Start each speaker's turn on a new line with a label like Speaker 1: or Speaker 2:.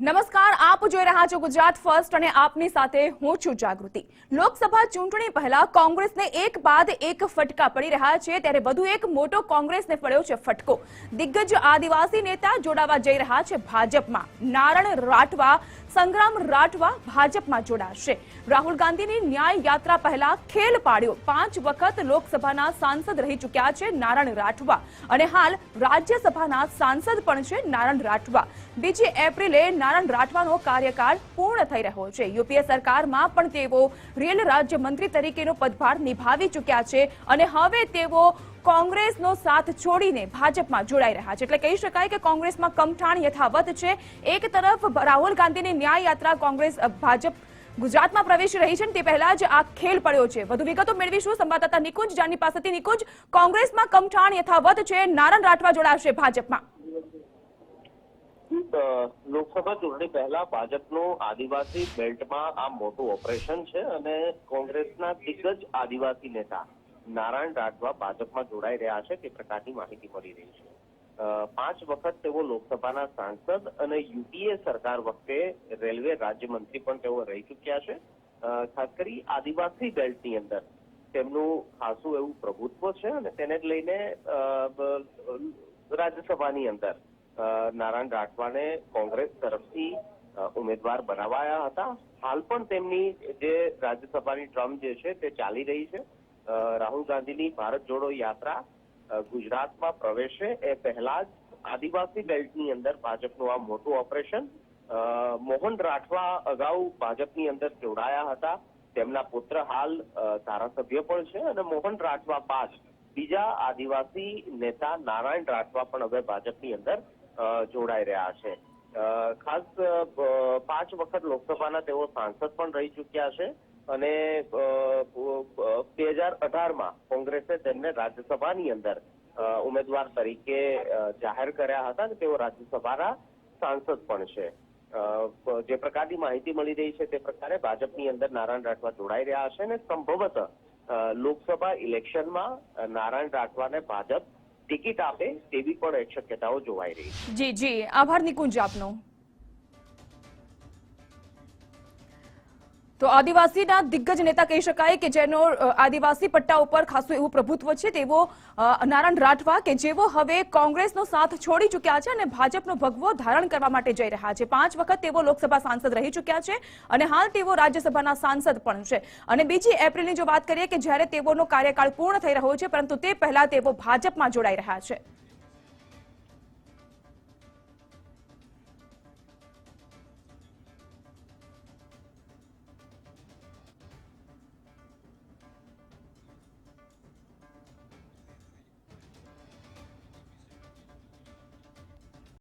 Speaker 1: નમસ્કાર, આપ જોઈ રહ્યા છો ગુજરાત ફર્સ્ટ અને આપની સાથે હું છું જાગૃતિ. લોકસભા ચૂંટણી પહેલા કોંગ્રેસને એક બાદ એક ફટકા પડી રહ્યા છે, ત્યારે વધુ એક મોટો કોંગ્રેસને પડ્યો છે ફટકો. દિગ્ગજ આદિવાસી નેતા જોડાવા જઈ રહ્યા છે ભાજપમાં. નારણ રાઠવા સંગ્રામ રાઠવા ભાજપમાં જોડાશે. રાહુલ ગાંધીની ન્યાય યાત્રા પહેલા ખેલ પાડ્યો. પાંચ વખત લોકસભાના સાંસદ રહી ચૂક્યા છે નારાયણ રાઠવા. અને હાલ રાજ્યસભાના સાંસદ પણ છે નારણ રાઠવા. બીજી એપ્રિલે નારણ રાઠવાનો કાર્યકાળ પૂર્ણ થઈ રહ્યો છે. યુપીએ સરકારમાં પણ તેઓ રેલ રાજ્યમંત્રી તરીકેનો પદભાર નિભાવી ચૂક્યા છે અને હવે તેઓ કોંગ્રેસનો સાથ છોડીને ભાજપમાં જોડાઈ રહ્યા છે. એટલે કહી શકાય કે કોંગ્રેસમાં કમઠાણ યથાવત છે. એક તરફ રાહુલ ગાંધીની ન્યાય યાત્રા કોંગ્રેસ ભાજપ ગુજરાતમાં પ્રવેશી રહી છે તે પહેલા જ આ ખેલ પડ્યો છે. વધુ વિગતો મેળવીશું. સંવાદદાતા નિકુંજ જાની પાસેથી. નિકુંજ, કોંગ્રેસમાં કમઠાણ યથાવત છે. નારણ રાઠવા જોડાશે ભાજપમાં.
Speaker 2: લોકસભા ચૂંટણી પહેલા ભાજપનું આદિવાસી બેલ્ટમાં આ મોટું ઓપરેશન છે અને કોંગ્રેસના દિગ્ગજ આદિવાસી નેતા નારાયણ રાઠવા ભાજપમાં જોડાઈ રહ્યા છે તે પ્રકારની માહિતી મળી રહી છે. પાંચ વખત તેઓ લોકસભાના સાંસદ અને યુપીએ સરકાર વખતે રેલવે રાજ્યમંત્રી પણ તેઓ રહી ચૂક્યા છે. ખાસ કરી આદિવાસી બેલ્ટની અંદર તેમનું ખાસું એવું પ્રભુત્વ છે અને તેને લઈને રાજ્યસભાની અંદર નારાયણ રાઠવાને કોંગ્રેસ તરફથી ઉમેદવાર બનાવાયા હતા. હાલ પણ તેમની જે રાજ્યસભાની ટ્રમ્પ જે છે તે ચાલી રહી છે. રાહુલ ગાંધીની ભારત જોડો યાત્રા ગુજરાતમાં પ્રવેશે એ પહેલા જ આદિવાસી બેલ્ટની અંદર ભાજપનું આ મોટું ઓપરેશન. મોહન રાઠવા અગાઉ ભાજપની અંદર જોડાયા હતા. તેમના પુત્ર હાલ ધારાસભ્ય પણ છે અને મોહન રાઠવા બાદ બીજા આદિવાસી નેતા નારાયણ રાઠવા પણ હવે ભાજપની અંદર જોડાઈ રહ્યા છે. ખાસ પાંચ વખત લોકસભાના તેઓ સાંસદ પણ રહી ચૂક્યા છે અને બે હજાર અઢારમાં કોંગ્રેસે તેમને રાજ્યસભાની અંદર ઉમેદવાર તરીકે જાહેર કર્યા હતા અને તેઓ રાજ્યસભાના સાંસદ પણ છે. જે પ્રકારની માહિતી મળી રહી છે તે પ્રકારે ભાજપની અંદર નારાયણ રાઠવા જોડાઈ રહ્યા છે અને સંભવત લોકસભા ઇલેક્શનમાં નારાયણ રાઠવાને ભાજપ ટિકિટ આપે તેવી પણ શક્યતાઓ જોવાઈ રહી છે.
Speaker 1: જી જી. આભાર નિકુંજ આપનો. તો આદિવાસીના દિગ્ગજ નેતા કહી શકાય કે જેનો આદિવાસી પટ્ટા ઉપર ખાસું એવું પ્રભુત્વ છે, તેવો નારાયણ રાઠવા કે જેઓ હવે કોંગ્રેસનો સાથ છોડી ચૂક્યા છે અને ભાજપનો ભગવો ધારણ કરવા માટે જઈ રહ્યા છે. પાંચ વખત તેઓ લોકસભા સાંસદ રહી ચૂક્યા છે અને હાલ તેઓ રાજ્યસભાના સાંસદ પણ છે. અને બીજી એપ્રિલની જો વાત કરીએ કે જ્યારે તેઓનો કાર્યકાળ પૂર્ણ થઈ રહ્યો છે, પરંતુ તે પહેલા તેઓ ભાજપમાં જોડાઈ રહ્યા છે.